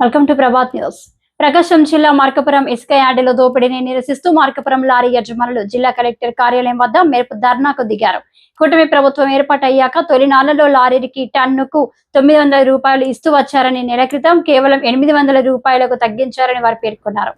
Welcome to Prabhat news Prakasam జిల్లా మార్కపురం ఇసుక యార్డులో దోపిడీని నిరసిస్తూ మార్కపురం లారీ యజమానులు జిల్లా కలెక్టర్ కార్యాలయం వద్ద మెరుపు ధర్నాకు దిగారు. కూటమి ప్రభుత్వం ఏర్పాటయ్యాక తొలి నాళ్ళలో లారీకి టన్నుకు తొమ్మిది వందల రూపాయలు ఇస్తూ వచ్చారని నెల క్రితం కేవలం ఎనిమిది వందల రూపాయలకు తగ్గించారని వారు పేర్కొన్నారు.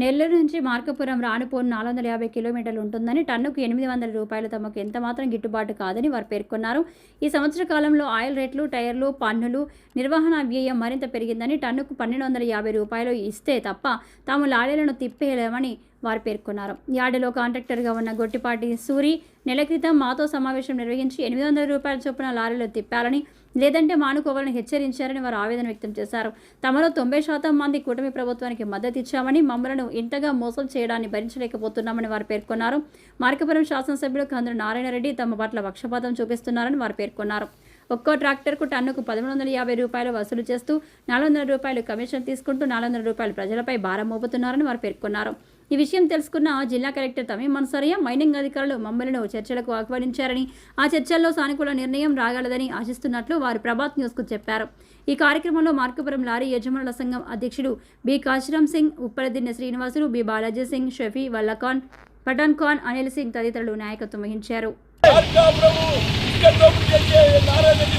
నెల్లూరు నుంచి మార్కపురం రానుపోను నాలుగు వందల యాభై కిలోమీటర్లు ఉంటుందని టన్నుకు ఎనిమిది వందల రూపాయలు తమకు ఎంత మాత్రం గిట్టుబాటు కాదని వారు పేర్కొన్నారు. ఈ సంవత్సర కాలంలో ఆయిల్ రేట్లు టైర్లు పన్నులు నిర్వహణ వ్యయం మరింత పెరిగిందని టన్నుకు పన్నెండు వందల యాభై రూపాయలు ఇస్తే తప్ప తాము లారీలను తిప్పేయలేమని వారు పేర్కొన్నారు. యార్డులో కాంట్రాక్టర్గా ఉన్న గొట్టిపాటి సూరి నెల క్రితం మాతో సమావేశం నిర్వహించి ఎనిమిది వందల రూపాయల చొప్పున లారీలో తిప్పాలని లేదంటే మానుకోవాలని హెచ్చరించారని వారు ఆవేదన వ్యక్తం చేశారు. తమలో తొంభై శాతం మంది కూటమి ప్రభుత్వానికి మద్దతు ఇచ్చామని మమ్మలను ఇంతగా మోసం చేయడాన్ని భరించలేకపోతున్నామని వారు పేర్కొన్నారు. మార్కపురం శాసనసభ్యులు కందుల నారాయణరెడ్డి తమ పట్ల పక్షపాతం చూపిస్తున్నారని వారు పేర్కొన్నారు. ఒక్కో ట్రాక్టర్కు టన్నుకు పదమూడు వందల యాభై రూపాయలు వసూలు చేస్తూ నాలుగు వందల రూపాయలు కమిషన్ తీసుకుంటూ నాలుగు వందల రూపాయలు ప్రజలపై భారం మోపుతున్నారని వారు పేర్కొన్నారు. ఈ విషయం తెలుసుకున్న జిల్లా కలెక్టర్ తమీం మన్సరియా మైనింగ్ అధికారులు మమ్మలను చర్చలకు ఆహ్వానించారని ఆ చర్చల్లో సానుకూల నిర్ణయం రాగలదని ఆశిస్తున్నట్లు వారు ప్రభాత్ న్యూస్కు చెప్పారు. ఈ కార్యక్రమంలో మార్కపురం లారీ యజమానుల సంఘం అధ్యక్షుడు బి కాశీరామ్ సింగ్ ఉప్పరదిన్నె శ్రీనివాసులు బి బాలాజీ సింగ్ షఫీ వల్లఖాన్ పఠాన్ ఖాన్ అనిల్ సింగ్ తదితరులు నాయకత్వం వహించారు.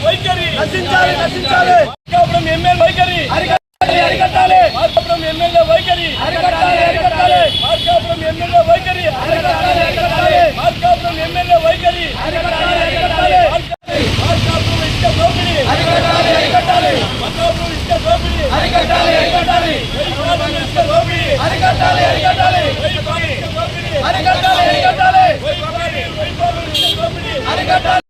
వైఖరి నశించాలి నశించాలి మార్కాపురం ఎమ్మెల్యే వైఖరి అరికట్టాలి అరికట్టాలి మార్కాపురం ఎమ్మెల్యే వైఖరి అరికట్టాలి అరికట్టాలి మార్కాపురం ఎమ్మెల్యే వైఖరి అరికట్టాలి అరికట్టాలి మార్కాపురం ఎమ్మెల్యే వైఖరి అరికట్టాలి అరికట్టాలి మార్కాపురం ఇసుక దోపిడీ అరికట్టాలి అరికట్టాలి మార్కాపురం ఇసుక దోపిడీ అరికట్టాలి అరికట్టాలి వైకాపురం ఇసుక దోపిడీ అరికట్టాలి అరికట్టాలి వైకాపురం ఇసుక దోపిడీ అరికట్టాలి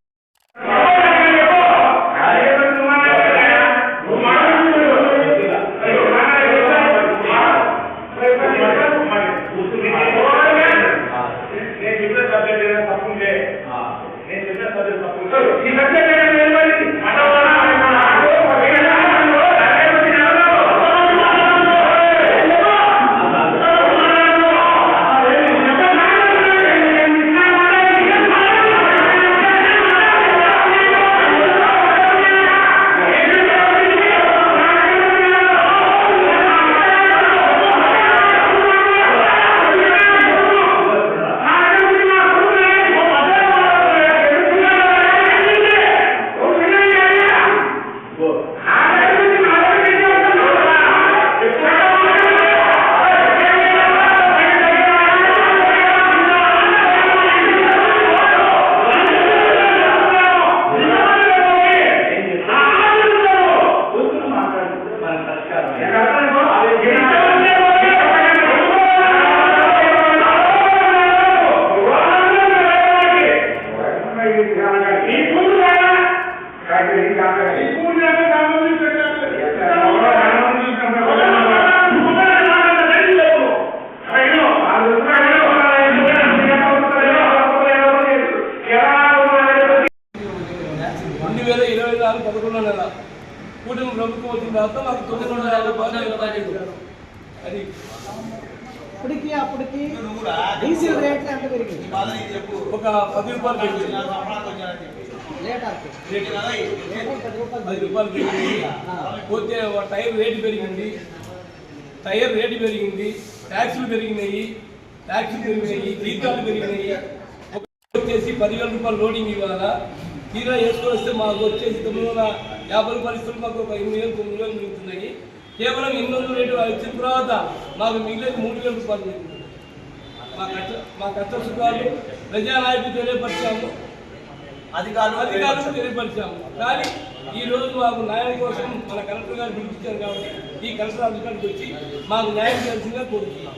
పదకొండో నెల కూటమి ప్రభుత్వం వచ్చిన తర్వాత మాకు తొమ్మిది వందల యాభై రూపాయలు అది ఇప్పటికి అప్పటికి డీజిల్ రేట్లు ఎంత పెరిగింది ఒక పది రూపాయలు పెరిగింది పది రూపాయలు పెరిగింది. పోతే ఒక టైర్ రేటు పెరిగింది. టైర్ రేటు పెరిగింది. ట్యాక్సులు పెరిగినాయి. ట్యాక్సులు పెరిగినాయి. జీతాలు పెరిగినాయి. ఒక వచ్చేసి పదివేల రూపాయలు లోడింగ్ ఇవ్వాలా? తీరా వేసుకొని వస్తే మాకు వచ్చేసి తొమ్మిది వందల యాభై రూపాయలు ఇస్తున్న మాకు ఒక ఎనిమిది వేలు తొమ్మిది వేలు మిగులుతున్నాయి. కేవలం ఎనిమిది వందల రేటు వచ్చిన తర్వాత మాకు మిగిలేదు మూడు వేల రూపాయలు. మిగులుతుంది మా కష్ట మా కష్ట సుఖాలు. ప్రజానాయకులు తెలియపరిచాము. అధికారులు తెలియపరిచాము. కానీ ఈ రోజు మాకు న్యాయం కోసం మన కలెక్టర్ గారు పిలిపించారు కాబట్టి ఈ కలెక్టర్ అధికారికి వచ్చి మాకు న్యాయం చేయాల్సిందిగా కోరుతున్నాం